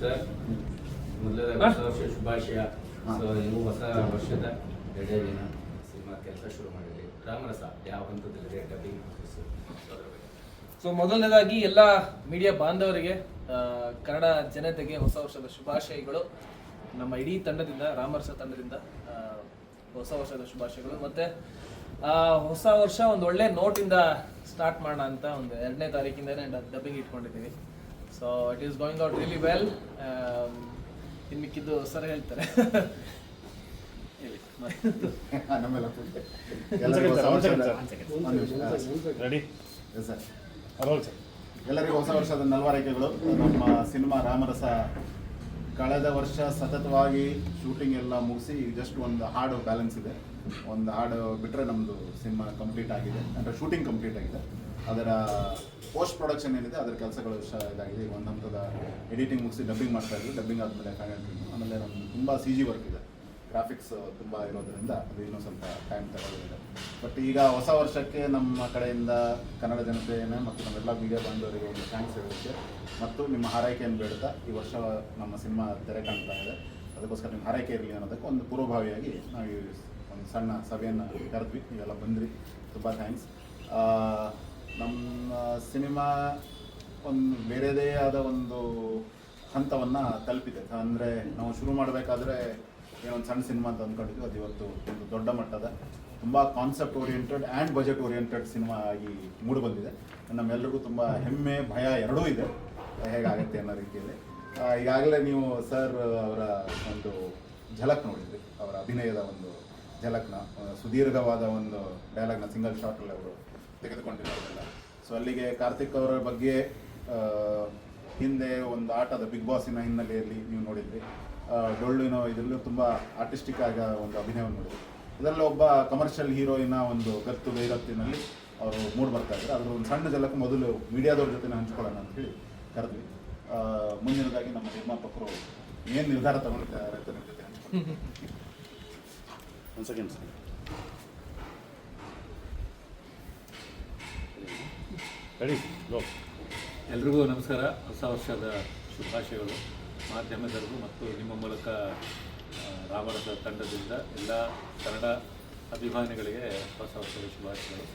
Sir ಮೊದಲನೇದಾಗಿ ಹೊಸ ವರ್ಷ ಶುಭಾಶಯ. ಸೊ ನೀವು ಹೊಸ ವರ್ಷದ ದಿನ ಸಿನಿಮಾ ಕೆಲಸ ಶುರು ಮಾಡಿದ್ರಿ. ರಾಮರಸ ಯಾವ ಹಂತದಲ್ಲಿದೆ ಡಬ್ಬಿಂಗ್ ಸೊ ಮೊದಲನೇದಾಗಿ ಎಲ್ಲ ಮೀಡಿಯಾ ಬಾಂಧವರಿಗೆ ಕನ್ನಡ ಜನತೆಗೆ ಹೊಸ ವರ್ಷದ ಶುಭಾಶಯಗಳು. ನಮ್ಮ ಇಡೀ ತಂಡದಿಂದ ರಾಮರಸ ತಂಡದಿಂದ ಹೊಸ ವರ್ಷದ ಶುಭಾಶಯಗಳು. ಮತ್ತೆ ಆ, ಹೊಸ ವರ್ಷ ಒಂದು ಒಳ್ಳೆ ನೋಟಿಂದ ಸ್ಟಾರ್ಟ್ ಮಾಡೋಣ ಅಂತ ಒಂದು ಎರಡನೇ ತಾರೀಕಿಂದನೇ ಡಬ್ಬಿಂಗ್ ಇಟ್ಕೊಂಡಿದ್ದೀವಿ. So it is going out really well ಇನ್ನು ಮಿಕ್ಕಿದ್ದು ಸರ್ ಹೇಳ್ತಾರೆ. ರೋಲ್ ಎಲ್ಲರಿಗೂ ಹೊಸ ವರ್ಷದ ನಲ್ವರೈಕೆಗಳು. ನಮ್ಮ ಸಿನಿಮಾ ರಾಮರಸ ಕಳೆದ ವರ್ಷ ಸತತವಾಗಿ ಶೂಟಿಂಗ್ ಎಲ್ಲ ಮುಗಿಸಿ ಜಸ್ಟ್ ಒಂದು ಹಾಡು ಬ್ಯಾಲೆನ್ಸ್ ಇದೆ. ಒಂದು ಹಾಡು ಬಿಟ್ಟರೆ ನಮ್ಮದು ಸಿನಿಮಾ ಕಂಪ್ಲೀಟ್ ಆಗಿದೆ. ಅಂದರೆ ಶೂಟಿಂಗ್ ಕಂಪ್ಲೀಟ್ ಆಗಿದೆ. ಅದರ ಪೋಸ್ಟ್ ಪ್ರೊಡಕ್ಷನ್ ಏನಿದೆ, ಅದರ ಕೆಲಸಗಳು ಇದಾಗಿದೆ. ಈಗ ಒಂದು ಹಂತದ ಎಡಿಟಿಂಗ್ ಮುಗಿಸಿ ಡಬ್ಬಿಂಗ್ ಮಾಡ್ತಾ ಇದ್ದೀವಿ ಡಬ್ಬಿಂಗ್ ಆದಮೇಲೆ ಫೈನಲ್ ಆಮೇಲೆ ನಮ್ಗೆ ತುಂಬ ಸಿ ಜಿ ವರ್ಕ್ ಇದೆ. ಗ್ರಾಫಿಕ್ಸ್ ತುಂಬ ಇರೋದರಿಂದ ಅದು ಇನ್ನೂ ಸ್ವಲ್ಪ ಟೈಮ್ ತಗೊಳ್ಳಿದೆ ಬಟ್ ಈಗ ಹೊಸ ವರ್ಷಕ್ಕೆ ನಮ್ಮ ಕಡೆಯಿಂದ ಕನ್ನಡ ಜನತೆಯನ್ನು ಮತ್ತು ನಮ್ಮೆಲ್ಲ ಮೀಡಿಯಾ ಬಂದವರಿಗೆ ಒಂದು ಥ್ಯಾಂಕ್ಸ್ ಹೇಳೋಕ್ಕೆ ಮತ್ತು ನಿಮ್ಮ ಹಾರೈಕೆಯನ್ನು ಬೇಡ್ತಾ ಈ ವರ್ಷ ನಮ್ಮ ಸಿನಿಮಾ ತೆರೆ ಕಾಣ್ತಾ ಇದೆ. ಅದಕ್ಕೋಸ್ಕರ ನಿಮ್ಮ ಹಾರೈಕೆ ಇರಲಿ ಅನ್ನೋದಕ್ಕೆ ಒಂದು ಪೂರ್ವಭಾವಿಯಾಗಿ ನಾವು ಒಂದು ಸಣ್ಣ ಸಭೆಯನ್ನು ಕರೆದ್ವಿ. ನೀವೆಲ್ಲ ಬಂದ್ರಿ. ತುಂಬ ಥ್ಯಾಂಕ್ಸ್ ನಮ್ಮ ಸಿನಿಮಾ ಒಂದು ಬೇರೆದೇ ಆದ ಒಂದು ಹಂತವನ್ನು ತಲುಪಿದೆ. ಅಂದರೆ ನಾವು ಶುರು ಮಾಡಬೇಕಾದ್ರೆ ಏನೊಂದು ಸಣ್ಣ ಸಿನಿಮಾ ಅಂತ ಅಂದ್ಕೊಂಡಿದ್ವಿ. ಅದು ಇವತ್ತು ಒಂದು ದೊಡ್ಡ ಮಟ್ಟದ, ತುಂಬ concept oriented and budget oriented cinema ಆಗಿ ಮೂಡಿ ಬಂದಿದೆ ನಮ್ಮೆಲ್ಲರಿಗೂ ತುಂಬ ಹೆಮ್ಮೆ, ಭಯ ಎರಡೂ ಇದೆ. ಹೇಗಾಗುತ್ತೆ ಅನ್ನೋ ರೀತಿಯಲ್ಲಿ. ಈಗಾಗಲೇ ನೀವು ಸರ್ ಅವರ ಒಂದು ಝಲಕ್ ನೋಡಿದ್ರಿ. ಅವರ ಅಭಿನಯದ ಒಂದು ಝಲಕ್ನ ಸುದೀರ್ಘವಾದ ಒಂದು ಡೈಲಾಗ್ನ ಸಿಂಗಲ್ ಶಾಟಲ್ಲಿ ಅವರು ತೆಗೆದುಕೊಂಡಿರೋದಿಲ್ಲ ಸೊ ಅಲ್ಲಿಗೆ ಕಾರ್ತಿಕ್ ಅವರ ಬಗ್ಗೆ ಹಿಂದೆ ಒಂದು ಆಟದ ಬಿಗ್ ಬಾಸಿನ ಹಿನ್ನೆಲೆಯಲ್ಲಿ ನೀವು ನೋಡಿದ್ರಿ. ಡೊಳ್ಳಿನ ಇದರಲ್ಲೂ ತುಂಬ ಆರ್ಟಿಸ್ಟಿಕ್ ಆಗ ಒಂದು ಅಭಿನಯವನ್ನು ನೋಡಿದ್ರಿ. ಇದರಲ್ಲಿ ಒಬ್ಬ ಕಮರ್ಷಿಯಲ್ ಹೀರೋಯಿನ ಒಂದು ಗತ್ತು ಬೇಗತ್ತಿನಲ್ಲಿ ಅವರು ಮೂಡ್ ಬರ್ತಾ ಇದ್ದಾರೆ ಅದರ ಒಂದು ಸಣ್ಣ ಜಲಕ್ಕೆ ಮೊದಲು ಮೀಡಿಯಾದವ್ರ ಜೊತೆ ಹಂಚ್ಕೊಳ್ಳೋಣ ಅಂತ ಹೇಳಿ ಕರೆದ್ವಿ. ಮುಂದಿನದಾಗಿ ನಮ್ಮ ನಿರ್ಮಾಪಕರು ಏನು ನಿರ್ಧಾರ ತಗೊಂಡಿದ್ದಾರೆ ಒಂದು ಸೆಕೆಂಡ್ ಸರ್ ರೆಡಿ ರೋಲ್ ಎಲ್ರಿಗೂ ನಮಸ್ಕಾರ. ಹೊಸ ವರ್ಷದ ಶುಭಾಶಯಗಳು. ಮಾಧ್ಯಮದವರಿಗೂ ಮತ್ತು ನಿಮ್ಮ ಮೂಲಕ ರಾಮರಸ ತಂಡದಿಂದ ಎಲ್ಲ ಕನ್ನಡ ಅಭಿಮಾನಿಗಳಿಗೆ ಹೊಸ ವರ್ಷದ ಶುಭಾಶಯಗಳು.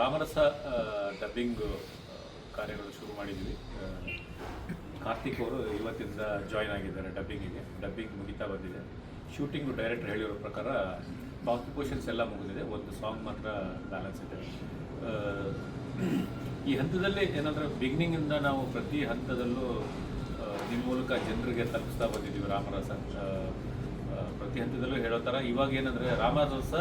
ರಾಮರಸ ಡಬ್ಬಿಂಗ್ ಕಾರ್ಯಗಳು ಶುರು ಮಾಡಿದ್ವಿ. ಕಾರ್ತಿಕ್ ಅವರು ಇವತ್ತಿಂದ ಜಾಯ್ನ್ ಆಗಿದ್ದಾರೆ ಡಬ್ಬಿಂಗಿಗೆ ಡಬ್ಬಿಂಗ್ ಮುಗಿತಾ ಬಂದಿದೆ. ಶೂಟಿಂಗು ಡೈರೆಕ್ಟರ್ ಹೇಳಿರೋ ಪ್ರಕಾರ ಕಾಂಪಿಪೋಷನ್ಸ್ ಎಲ್ಲ ಮುಗಿದಿದೆ. ಒಂದು ಸಾಂಗ್ ಮಾತ್ರ ಬ್ಯಾಲೆನ್ಸ್ ಇದೆ. ಈ ಹಂತದಲ್ಲಿ ಏನಂದರೆ ಬಿಗಿನಿಂಗಿಂದ ನಾವು ಪ್ರತಿ ಹಂತದಲ್ಲೂ ನಿಮ್ಮ ಮೂಲಕ ಜನರಿಗೆ ತಲುಪಿಸ್ತಾ ಬಂದಿದ್ದೀವಿ ರಾಮರಸ ಪ್ರತಿ ಹಂತದಲ್ಲೂ ಹೇಳೋ ಥರ ಇವಾಗ ಏನಂದರೆ ರಾಮರಸ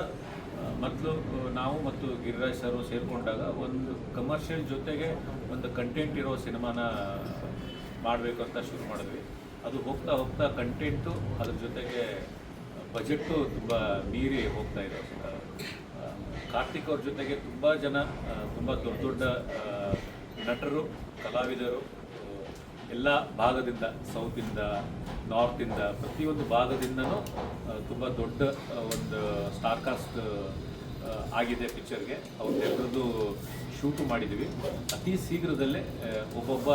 ಮೊದಲು ನಾವು ಮತ್ತು ಗಿರಿರಾಜ್ ಸರ್ ಸೇರಿಕೊಂಡಾಗ ಒಂದು ಕಮರ್ಷಿಯಲ್ ಜೊತೆಗೆ ಒಂದು ಕಂಟೆಂಟ್ ಇರೋ ಸಿನಿಮಾನ ಮಾಡಬೇಕು ಅಂತ ಶುರು ಮಾಡಿದ್ವಿ. ಅದು ಹೋಗ್ತಾ ಹೋಗ್ತಾ ಕಂಟೆಂಟು ಅದ್ರ ಜೊತೆಗೆ ಬಜೆಟ್ಟು ತುಂಬ ಮೀರಿ ಹೋಗ್ತಾ ಇದೆ. ಕಾರ್ತಿಕ್ ಅವ್ರ ಜೊತೆಗೆ ತುಂಬ ಜನ ತುಂಬ ದೊಡ್ಡ ದೊಡ್ಡ ನಟರು, ಕಲಾವಿದರು, ಎಲ್ಲ ಭಾಗದಿಂದ, ಸೌತಿಂದ, ನಾರ್ತಿಂದ, ಪ್ರತಿಯೊಂದು ಭಾಗದಿಂದನೂ ತುಂಬ ದೊಡ್ಡ ಒಂದು ಸ್ಟಾರ್ ಕಾಸ್ಟ್ ಆಗಿದೆ ಪಿಕ್ಚರ್ಗೆ ಅವ್ರದ್ದು ಶೂಟು ಮಾಡಿದ್ದೀವಿ ಅತಿ ಶೀಘ್ರದಲ್ಲೇ ಒಬ್ಬೊಬ್ಬ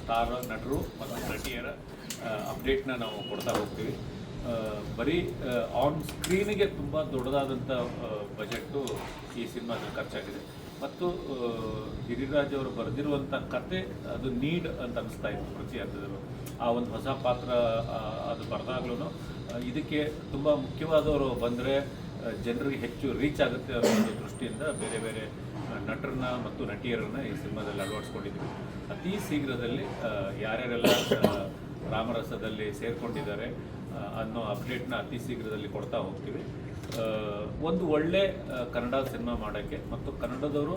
ಸ್ಟಾರ್ ನಟರು ಮತ್ತು ನಟಿಯರ ಅಪ್ಡೇಟ್ನ ನಾವು ಕೊಡ್ತಾ ಹೋಗ್ತೀವಿ. ಬರೀ ಆನ್ ಸ್ಕ್ರೀನಿಗೆ ತುಂಬ ದೊಡ್ಡದಾದಂಥ ಬಜೆಟ್ಟು ಈ ಸಿನಿಮಾದಲ್ಲಿ ಖರ್ಚಾಗಿದೆ. ಮತ್ತು ಗಿರಿರಾಜ್ ಅವರು ಬರೆದಿರುವಂಥ ಕತೆ ಅದು ನೀಡ್ ಅಂತ ಅನಿಸ್ತಾ ಇತ್ತು ಪ್ರತಿ ಹಂತದಲ್ಲೂ. ಆ ಒಂದು ಹೊಸ ಪಾತ್ರ ಅದು ಬರೆದಾಗ್ಲೂ ಇದಕ್ಕೆ ತುಂಬ ಮುಖ್ಯವಾದವರು ಬಂದರೆ ಜನರಿಗೆ ಹೆಚ್ಚು ರೀಚ್ ಆಗುತ್ತೆ ಅನ್ನೋ ಒಂದು ದೃಷ್ಟಿಯಿಂದ ಬೇರೆ ಬೇರೆ ನಟರನ್ನ ಮತ್ತು ನಟಿಯರನ್ನ ಈ ಸಿನಿಮಾದಲ್ಲಿ ಅಳವಡಿಸ್ಕೊಂಡಿದ್ದೀವಿ ಅತಿ ಶೀಘ್ರದಲ್ಲಿ ಯಾರ್ಯಾರೆಲ್ಲ ರಾಮರಸದಲ್ಲಿ ಸೇರಿಕೊಂಡಿದ್ದಾರೆ ಅನ್ನೋ ಅಪ್ಡೇಟ್ನ ಅತಿ ಶೀಘ್ರದಲ್ಲಿ ಕೊಡ್ತಾ ಹೋಗ್ತೀವಿ. ಒಂದು ಒಳ್ಳೆ ಕನ್ನಡ ಸಿನಿಮಾ ಮಾಡೋಕ್ಕೆ ಮತ್ತು ಕನ್ನಡದವರು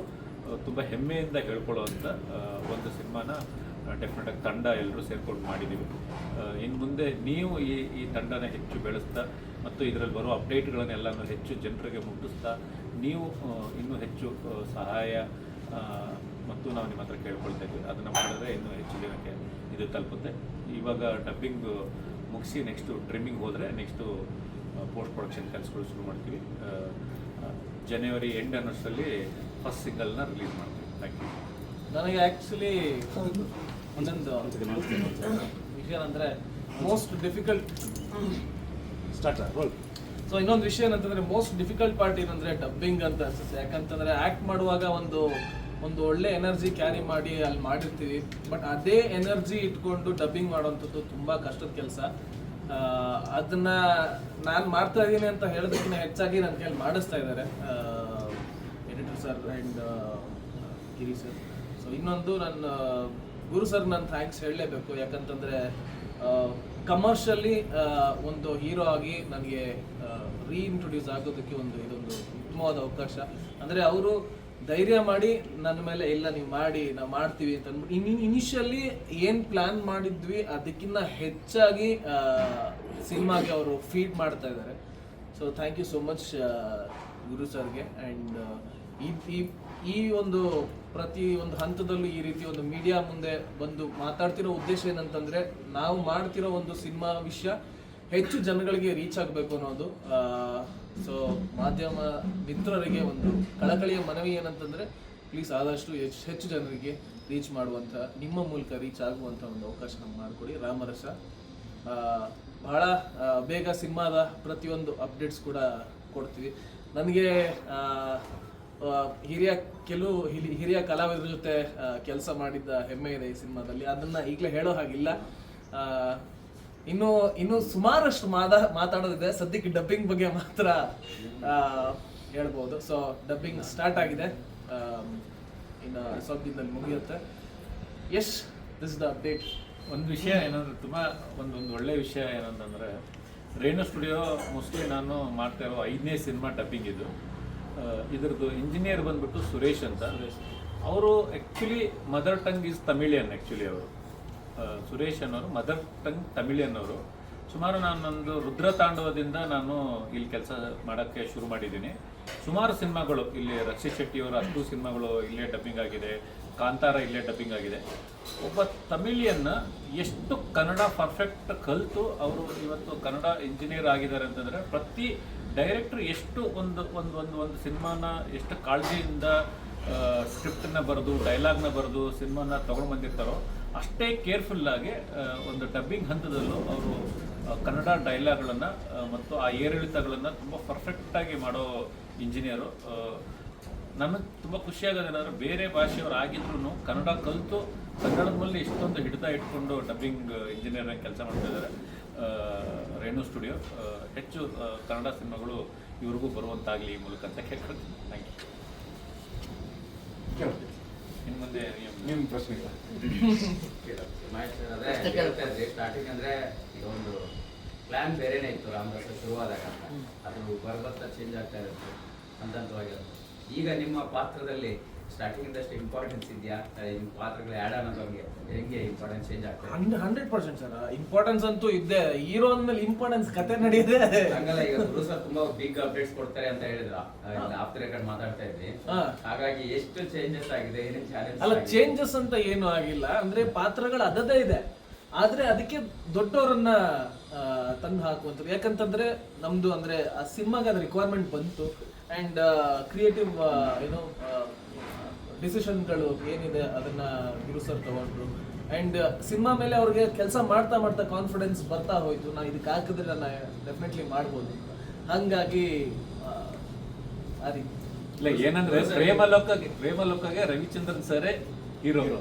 ತುಂಬ ಹೆಮ್ಮೆಯಿಂದ ಹೇಳ್ಕೊಳ್ಳೋವಂಥ ಒಂದು ಸಿನಿಮಾನ ಡೆಫಿನೆಟಾಗಿ ತಂಡ ಎಲ್ಲರೂ ಸೇರ್ಕೊಂಡು ಮಾಡಿದ್ದೀವಿ ಇನ್ನು ಮುಂದೆ ನೀವು ಈ ಈ ತಂಡನ ಹೆಚ್ಚು ಬೆಳೆಸ್ತಾ ಮತ್ತು ಇದರಲ್ಲಿ ಬರೋ ಅಪ್ಡೇಟ್ಗಳನ್ನೆಲ್ಲನೂ ಹೆಚ್ಚು ಜನರಿಗೆ ಮುಟ್ಟಿಸ್ತಾ, ನೀವು ಇನ್ನೂ ಹೆಚ್ಚು ಸಹಾಯ ಮತ್ತು ನಾವು ನಿಮ್ಮ ಹತ್ರ ಕೇಳ್ಕೊಳ್ತಾ ಇದ್ದೀವಿ. ಅದನ್ನು ಮಾಡಿದ್ರೆ ಇನ್ನೂ ಹೆಚ್ಚು ಜನಕ್ಕೆ ಇದು ತಲುಪುತ್ತೆ. ಇವಾಗ ಡಬ್ಬಿಂಗ್ ಮುಗಿಸಿ ನೆಕ್ಸ್ಟು ಟ್ರಿಮ್ಮಿಂಗ್ ಹೋದರೆ ನೆಕ್ಸ್ಟು ಪೋಸ್ಟ್ ಪ್ರೊಡಕ್ಷನ್ ಕೆಲಸಗಳು ಶುರು ಮಾಡ್ತೀವಿ. ಜನವರಿ ಎಂಡ್ ಅನ್ನೋಷ್ಟರಲ್ಲಿ ಫಸ್ಟ್ ಸಿಂಗಲ್ನ ರಿಲೀಸ್ ಮಾಡ್ತೀವಿ. ಥ್ಯಾಂಕ್ ಯು ನನಗೆ ಆ್ಯಕ್ಚುಲಿ ಒಂದೊಂದು ವಿಷಯ ಅಂದರೆ ಮೋಸ್ಟ್ ಡಿಫಿಕಲ್ಟ್ ಸ್ಟಾರ್ಟ್ ಸೊ ಇನ್ನೊಂದು ವಿಷಯ ಏನಂತಂದರೆ ಮೋಸ್ಟ್ ಡಿಫಿಕಲ್ಟ್ ಪಾರ್ಟ್ ಏನಂದ್ರೆ ಡಬ್ಬಿಂಗ್ ಅಂತ ಅನಿಸುತ್ತೆ. ಯಾಕಂತಂದ್ರೆ ಆ್ಯಕ್ಟ್ ಮಾಡುವಾಗ ಒಂದು ಒಂದು ಒಳ್ಳೆ ಎನರ್ಜಿ ಕ್ಯಾರಿ ಮಾಡಿ ಅಲ್ಲಿ ಮಾಡಿರ್ತೀವಿ. ಬಟ್ ಅದೇ ಎನರ್ಜಿ ಇಟ್ಕೊಂಡು ಡಬ್ಬಿಂಗ್ ಮಾಡುವಂಥದ್ದು ತುಂಬ ಕಷ್ಟದ ಕೆಲಸ. ಅದನ್ನ ನಾನು ಮಾಡ್ತಾ ಇದ್ದೀನಿ ಅಂತ ಹೇಳೋದಕ್ಕಿಂತ ಹೆಚ್ಚಾಗಿ ನನ್ನ ಕೈಯಲ್ಲಿ ಮಾಡಿಸ್ತಾ ಇದ್ದಾರೆ. Editor sir and Giri sir so ಇನ್ನೊಂದು ನನ್ನ ಗುರು ಸರ್ ನಾನು ಥ್ಯಾಂಕ್ಸ್ ಹೇಳಲೇಬೇಕು. ಯಾಕಂತಂದ್ರೆ ಕಮರ್ಷಿಯಲಿ ಒಂದು ಹೀರೋ ಆಗಿ ನನಗೆ ರೀಇಂಟ್ರೊಡ್ಯೂಸ್ ಆಗೋದಕ್ಕೆ ಒಂದು ಇದೊಂದು ಉತ್ತಮವಾದ ಅವಕಾಶ. ಅಂದರೆ ಅವರು ಧೈರ್ಯ ಮಾಡಿ, ನನ್ನ ಮೇಲೆ ಇಲ್ಲ, ನೀವು ಮಾಡಿ, ನಾವು ಮಾಡ್ತೀವಿ ಅಂತ ಅಂದ್ಬಿಟ್ಟು, ಇನ್ ಇನಿಷಿಯಲಿ ಏನು ಪ್ಲ್ಯಾನ್ ಮಾಡಿದ್ವಿ ಅದಕ್ಕಿಂತ ಹೆಚ್ಚಾಗಿ ಸಿನಿಮಾಗೆ ಅವರು ಫೀಡ್ ಮಾಡ್ತಾ ಇದ್ದಾರೆ so thank you so much Guru ಸರ್ಗೆ. ಆ್ಯಂಡ್ ಈ ಈ- ಈ ಒಂದು ಪ್ರತಿ ಒಂದು ಹಂತದಲ್ಲೂ ಈ ರೀತಿ ಒಂದು ಮೀಡಿಯಾ ಮುಂದೆ ಬಂದು ಮಾತಾಡ್ತಿರೋ ಉದ್ದೇಶ ಏನಂತಂದ್ರೆ, ನಾವು ಮಾಡ್ತಿರೋ ಒಂದು ಸಿನಿಮಾ ವಿಷಯ ಹೆಚ್ಚು ಜನಗಳಿಗೆ ರೀಚ್ ಆಗಬೇಕು ಅನ್ನೋದು. ಸೊ ಮಾಧ್ಯಮ ಮಿತ್ರರಿಗೆ ಒಂದು ಕಳಕಳಿಯ ಮನವಿ ಏನಂತಂದ್ರೆ ಪ್ಲೀಸ್ ಆದಷ್ಟು ಹೆಚ್ಚು ಹೆಚ್ಚು ಜನರಿಗೆ ರೀಚ್ ಮಾಡುವಂಥ, ನಿಮ್ಮ ಮೂಲಕ ರೀಚ್ ಆಗುವಂಥ ಒಂದು ಅವಕಾಶ ನಮ್ಗೆ ಮಾಡಿಕೊಡಿ. ರಾಮರಸ. ಬಹಳ ಬೇಗ ಸಿನಿಮಾದ ಪ್ರತಿಯೊಂದು ಅಪ್ಡೇಟ್ಸ್ ಕೂಡ ಕೊಡ್ತೀವಿ. ನನಗೆ ಹಿರಿಯ ಕೆಲವು, ಹಿರಿ- ಹಿರಿಯ ಕಲಾವಿದರ ಜೊತೆ ಕೆಲಸ ಮಾಡಿದ್ದ ಹೆಮ್ಮೆ ಇದೆ ಈ ಸಿನಿಮಾದಲ್ಲಿ. ಅದನ್ನ ಈಗಲೇ ಹೇಳೋ ಹಾಗಿಲ್ಲ. ಇನ್ನು ಇನ್ನು ಸುಮಾರಷ್ಟು ಮಾದ ಮಾತಾಡೋದಿದೆ. ಸದ್ಯಕ್ಕೆ ಡಬ್ಬಿಂಗ್ ಬಗ್ಗೆ ಮಾತ್ರ ಹೇಳ್ಬೋದು. ಸೊ ಡಬ್ಬಿಂಗ್ ಸ್ಟಾರ್ಟ್ ಆಗಿದೆ. ಇನ್ನು ಸ್ವಲ್ಪ ದಿನದಲ್ಲಿ ಮುಗಿಯುತ್ತೆ. ಎಸ್ ದಿಸ್ ದ ಅಪ್ಡೇಟ್ ಒಂದು ವಿಷಯ ಏನಂದ್ರೆ ತುಂಬ ಒಂದು ಒಂದು ಒಳ್ಳೆ ವಿಷಯ ಏನಂತಂದರೆ ರೇಣು ಸ್ಟುಡಿಯೋ ಮೋಸ್ಟ್ಲಿ ನಾನು ಮಾಡ್ತಾ ಇರೋ ಐದನೇ ಸಿನಿಮಾ ಡಬ್ಬಿಂಗ್ ಇದು. ಇದರದ್ದು ಇಂಜಿನಿಯರ್ ಬಂದ್ಬಿಟ್ಟು ಸುರೇಶ್ ಅಂತ. ಅವರು actually mother tongue is Tamilian actually ಅವರು. ಸುರೇಶ್ ಅನ್ನೋರು, ಮದರ್ ಟಂಗ್ ತಮಿಳಿ ಅನ್ನೋರು. ಸುಮಾರು ನಾನು ನಂದು ರುದ್ರ ತಾಂಡವದಿಂದ ನಾನು ಇಲ್ಲಿ ಕೆಲಸ ಮಾಡೋಕ್ಕೆ ಶುರು ಮಾಡಿದ್ದೀನಿ. ಸುಮಾರು ಸಿನಿಮಾಗಳು, ಇಲ್ಲಿ ರಕ್ಷಿತ್ ಶೆಟ್ಟಿಯವರ ಹತ್ತು ಸಿನಿಮಾಗಳು ಇಲ್ಲೇ ಡಬ್ಬಿಂಗ್ ಆಗಿದೆ, ಕಾಂತಾರ ಇಲ್ಲೇ ಡಬ್ಬಿಂಗ್ ಆಗಿದೆ. ಒಬ್ಬ ತಮಿಳಿಯನ್ನ ಎಷ್ಟು ಕನ್ನಡ ಪರ್ಫೆಕ್ಟ್ ಕಲಿತು ಅವರು ಇವತ್ತು ಕನ್ನಡ ಇಂಜಿನಿಯರ್ ಆಗಿದ್ದಾರೆ ಅಂತಂದರೆ ಪ್ರತಿ ಡೈರೆಕ್ಟ್ರು ಎಷ್ಟು ಒಂದು ಒಂದು ಒಂದು ಒಂದು ಸಿನಿಮಾನ ಎಷ್ಟು ಕಾಳಜಿಯಿಂದ ಸ್ಕ್ರಿಪ್ಟನ್ನ ಬರೆದು ಡೈಲಾಗ್ನ ಬರೆದು ಸಿನಿಮಾನ ತೊಗೊಂಡು ಬಂದಿರ್ತಾರೋ ಅಷ್ಟೇ ಕೇರ್ಫುಲ್ಲಾಗಿ ಒಂದು ಡಬ್ಬಿಂಗ್ ಹಂತದಲ್ಲೂ ಅವರು ಕನ್ನಡ ಡೈಲಾಗ್ಗಳನ್ನು ಮತ್ತು ಆ ಏರಿಳಿತಗಳನ್ನು ತುಂಬ ಪರ್ಫೆಕ್ಟಾಗಿ ಮಾಡೋ ಇಂಜಿನಿಯರು ನನಗೆ ತುಂಬ ಖುಷಿಯಾಗೋದೇನಾದ್ರೆ ಬೇರೆ ಭಾಷೆಯವರು ಆಗಿದ್ರು ಕನ್ನಡ ಕಲಿತು ಕನ್ನಡದ ಮೇಲೆ ಇಷ್ಟೊಂದು ಹಿಡಿತ ಇಟ್ಕೊಂಡು ಡಬ್ಬಿಂಗ್ ಇಂಜಿನಿಯರ್ ಕೆಲಸ ಮಾಡ್ತಾ ಇದ್ದಾರೆ. ರೇಣು ಸ್ಟುಡಿಯೋ ಹೆಚ್ಚು ಕನ್ನಡ ಸಿನಿಮಾಗಳು ಇವ್ರಿಗೂ ಬರುವಂತಾಗಲಿ ಈ ಮೂಲಕ ಅಂತ ಕೇಳ್ಕೊಳ್ತೀನಿ. ಥ್ಯಾಂಕ್ ಯು ಪ್ರಶ್ನೆ ನೀವು ನಿಮ್ಮ ಪ್ರಶ್ನೆಗಳು ಸ್ಟಾರ್ಟಿಂಗ್ ಅಂದ್ರೆ ಇದೊಂದು ಪ್ಲಾನ್ ಬೇರೆನೇ ಇತ್ತು ರಾಮದಾಸ ಶುರುವಾದಾಗ ಅದು ಬರ್ಬರ್ತಾ ಚೇಂಜ್ ಆಗ್ತಾ ಇರುತ್ತೆ. ಹಂತ ಹಂತವಾಗಿ ಈಗ ನಿಮ್ಮ ಪಾತ್ರದಲ್ಲಿ ಸ್ಟಾರ್ಟಿಂಗ್ ಇಂದಷ್ಟು ಇಂಪಾರ್ಟೆನ್ಸ್ ಇದೆಯಾ? ಪಾತ್ರಗಳು ಆ್ಯಡ್ ಅನ್ನೋದವ್ರಿಗೆ ಹೆಂಗೆ ಇಂಪಾರ್ಟೆನ್ಸ್ ಚೇಂಜ್ ಆಗ್ತದೆ? Hundred hundred percent sir. Importance ಅಂತೂ ಇದ್ದೆ. ಹೀರೋ ಅಂದ್ಮೇಲೆ ಇಂಪಾರ್ಟೆನ್ಸ್ ಕತೆ ನಡೆಯದೆ. ಹಂಗಲ್ಲ ಈಗ ಗುರು ಸರ್ ತುಂಬಾ ಬಿಗ್ ಅಪ್ಡೇಟ್ಸ್ ಕೊಡ್ತಾರೆ ಅಂತ ಹೇಳಿದ್ರ. ಆಫ್ಟರ್ ರೆಕಾರ್ಡ್ ಮಾತಾಡ್ತಾ ಇದ್ವಿ. ಹಾಗಾಗಿ ಎಷ್ಟು ಚೇಂಜಸ್ ಆಗಿದೆ ಏನೇನು ಅಲ್ಲ ಚಾಲೆಂಜ್ ಚೇಂಜಸ್ ಅಂತ ಏನು ಆಗಿಲ್ಲ. ಅಂದ್ರೆ ಪಾತ್ರಗಳು ಅದದೇ ಇದೆ. ಆದ್ರೆ ಅದಕ್ಕೆ ದೊಡ್ಡವರನ್ನ ತಂದು ಹಾಕುವಂಥದ್ದು. ಯಾಕಂತಂದ್ರೆ ನಮ್ದು ಅಂದ್ರೆ ಆ ಸಿನಿಮಾಗೆ ಅದ್ರ ರಿಕ್ವೈರ್ಮೆಂಟ್ ಬಂತು. ಅಂಡ್ ಕ್ರಿಯೇಟಿವ್ ಏನೋ ಡಿಸಿಷನ್ಗಳು ಏನಿದೆ ಅದನ್ನ ಗುರು ಸರ್ ತಗೊಂಡ್ರು. ಅಂಡ್ ಸಿನಿಮಾ ಮೇಲೆ ಅವ್ರಿಗೆ ಕೆಲಸ ಮಾಡ್ತಾ ಮಾಡ್ತಾ ಕಾನ್ಫಿಡೆನ್ಸ್ ಬರ್ತಾ ಹೋಯ್ತು. ನಾನು ಇದಕ್ಕೆ ಹಾಕಿದ್ರೆ ನಾನು ಡೆಫಿನೆಟ್ಲಿ ಮಾಡ್ಬೋದು. ಹಂಗಾಗಿ ಆ, ರೀತಿ. ಇಲ್ಲ ಏನಂದ್ರೆ ಪ್ರೇಮಲೋಕಗೆ ಪ್ರೇಮಲೋಕಗೆ ರವಿಚಂದ್ರನ್ ಸರೇ ಇರೋರು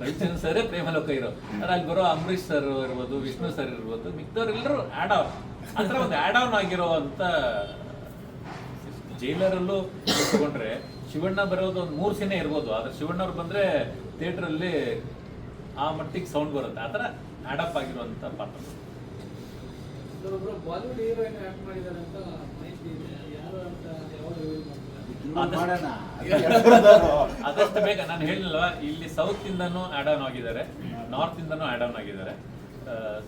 ರವಿಚಂದ್ರನ್ ಸರೇ ಪ್ರೇಮಲೋಕ ಹೀರೋ. ಆದ್ರೆ ಅಲ್ಲಿ ಬರೋ ಅಂಬರೀಶ್ ಸರ್ ಇರ್ಬೋದು ವಿಷ್ಣು ಸರ್ ಇರ್ಬೋದು ಮಿಕ್ಕದವ್ರೆಲ್ಲರೂ ಆಡ್ ಆನ್ ಅಂದ್ರೆ ಒಂದು ಆಡ್ ಆನ್ ಆಗಿರೋ ಅಂತ ಜೈಲರಲ್ಲೂ ತಗೊಂಡ್ರೆ ಶಿವಣ್ಣ ಬರೋದು ಒಂದು ಮೂರು ಸಿನೇ ಇರ್ಬೋದು ಆದ್ರೆ ಶಿವಣ್ಣ ಅವ್ರು ಬಂದ್ರೆ ಥಿಯೇಟ್ರಲ್ಲಿ ಅಲ್ಲಿ ಆ ಮಟ್ಟಿಗೆ ಸೌಂಡ್ ಬರುತ್ತೆ. ಆ ಥರ ಅಡಪ್ ಆಗಿರುವಂತ ಪಾತ್ರ. ಅದಷ್ಟು ಬೇಗ ನಾನು ಹೇಳಿಲ್ವಾ ಇಲ್ಲಿ ಸೌತ್ ಇಂದನೂ ಆಡ್ ಆನ್ ಆಗಿದ್ದಾರೆ ನಾರ್ತ್ ಇಂದನೂ ಆಡ್ ಆನ್ ಆಗಿದ್ದಾರೆ.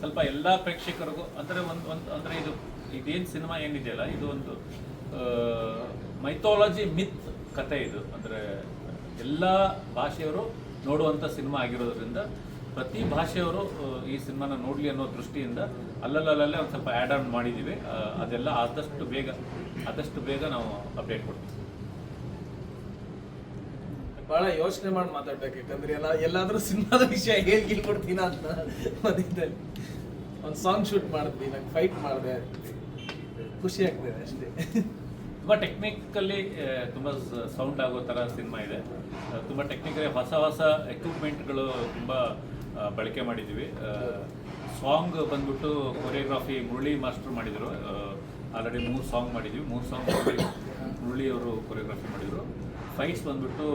ಸ್ವಲ್ಪ ಎಲ್ಲಾ ಪ್ರೇಕ್ಷಕರಿಗೂ ಅಂದ್ರೆ ಒಂದು ಒಂದು ಅಂದ್ರೆ ಇದು ಇದೇನ್ ಸಿನಿಮಾ ಏನಿದೆಯಲ್ಲ ಇದು ಒಂದು ಮೈಥಾಲಜಿ ಮಿತ್ ಕತೆ ಇದು. ಅಂದರೆ ಎಲ್ಲ ಭಾಷೆಯವರು ನೋಡುವಂಥ ಸಿನಿಮಾ ಆಗಿರೋದ್ರಿಂದ ಪ್ರತಿ ಭಾಷೆಯವರು ಈ ಸಿನಿಮಾನ ನೋಡಲಿ ಅನ್ನೋ ದೃಷ್ಟಿಯಿಂದ ಅಲ್ಲಲ್ಲಲ್ಲೇ ಒಂದು ಸ್ವಲ್ಪ ಆ್ಯಡ್ ಆನ್ ಮಾಡಿದ್ದೀವಿ ಅದೆಲ್ಲ ಆದಷ್ಟು ಬೇಗ ಆದಷ್ಟು ಬೇಗ ನಾವು ಅಪ್ಡೇಟ್ ಕೊಡ್ತೀವಿ. ಬಹಳ ಯೋಚನೆ ಮಾಡಿ ಮಾತಾಡ್ಬೇಕು, ಯಾಕಂದ್ರೆ ಎಲ್ಲ, ಎಲ್ಲಾದರೂ ಸಿನಿಮಾದ ವಿಷಯ ಹೇಳಿ ಕೊಡ್ತೀನ ಅಂತ ಮಧ್ಯದಲ್ಲಿ. ಒಂದು ಸಾಂಗ್ ಶೂಟ್ ಮಾಡಿದ್ವಿ ನಂಗೆ ಫೈಟ್ ಮಾಡಿದೆ ಖುಷಿ ಆಗ್ತದೆ ಅಷ್ಟೇ. ತುಂಬ ಟೆಕ್ನಿಕಲ್ಲಿ ತುಂಬ ಸೌಂಡ್ ಆಗೋ ಥರ ಸಿನಿಮಾ ಇದೆ. ತುಂಬಾ ಟೆಕ್ನಿಕಲಿ ಹೊಸ ಹೊಸ ಎಕ್ವಿಪ್ಮೆಂಟ್ಗಳು ತುಂಬ ಬಳಕೆ ಮಾಡಿದ್ದೀವಿ ಸಾಂಗ್ ಬಂದ್ಬಿಟ್ಟು ಕೊರಿಯೋಗ್ರಾಫಿ ಮುರಳಿ ಮಾಸ್ಟರ್ ಮಾಡಿದರು. ಆಲ್ರೆಡಿ ಮೂರು ಸಾಂಗ್ ಮಾಡಿದ್ವಿ. ಮೂರು ಸಾಂಗ್ ಮುರಳಿ ಅವರು ಕೊರಿಯೋಗ್ರಾಫಿ ಮಾಡಿದರು. ಫೈಟ್ಸ್ ಬಂದ್ಬಿಟ್ಟು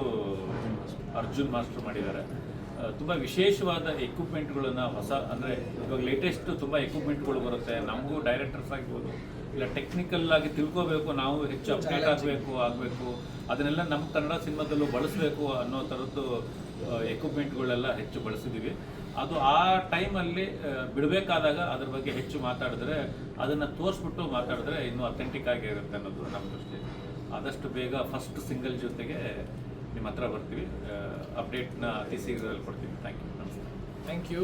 ಅರ್ಜುನ್ ಮಾಸ್ಟರ್ ಮಾಡಿದ್ದಾರೆ. ತುಂಬ ವಿಶೇಷವಾದ ಎಕ್ವಿಪ್ಮೆಂಟ್ಗಳನ್ನ ಹೊಸ, ಅಂದರೆ ಇವಾಗ ಲೇಟೆಸ್ಟ್ ತುಂಬ ಎಕ್ವಿಪ್ಮೆಂಟ್ಗಳು ಬರುತ್ತೆ. ನಮಗೂ ಡೈರೆಕ್ಟರ್ಸ್ ಆಗಿರ್ಬೋದು. ಇಲ್ಲ ಟೆಕ್ನಿಕಲ್ ಆಗಿ ತಿಳ್ಕೋಬೇಕು ನಾವು ಹೆಚ್ಚು ಅಪ್ಡೇಟ್ ಆಗಬೇಕು ಆಗಬೇಕು. ಅದನ್ನೆಲ್ಲ ನಮ್ಮ ಕನ್ನಡ ಸಿನಿಮಾದಲ್ಲೂ ಬಳಸಬೇಕು ಅನ್ನೋ ಥರದ್ದು ಎಕ್ವಿಪ್ಮೆಂಟ್ಗಳೆಲ್ಲ ಹೆಚ್ಚು ಬಳಸಿದ್ದೀವಿ ಅದು ಆ ಟೈಮಲ್ಲಿ ಬಿಡಬೇಕಾದಾಗ ಅದ್ರ ಬಗ್ಗೆ ಹೆಚ್ಚು ಮಾತಾಡಿದ್ರೆ ಅದನ್ನು ತೋರಿಸ್ಬಿಟ್ಟು ಮಾತಾಡಿದ್ರೆ ಇನ್ನೂ ಅಥೆಂಟಿಕ್ ಆಗಿರುತ್ತೆ ಅನ್ನೋದು ನಮ್ಮ ದೃಷ್ಟಿ. ಆದಷ್ಟು ಬೇಗ ಫಸ್ಟ್ ಸಿಂಗಲ್ ಜೊತೆಗೆ ನಿಮ್ಮ ಹತ್ರ ಬರ್ತೀವಿ. ಅಪ್ಡೇಟ್ನ ಅತಿ ಶೀಘ್ರದಲ್ಲಿ ಕೊಡ್ತೀವಿ ಥ್ಯಾಂಕ್ ಯು ನಮಸ್ತೆ ಥ್ಯಾಂಕ್ ಯು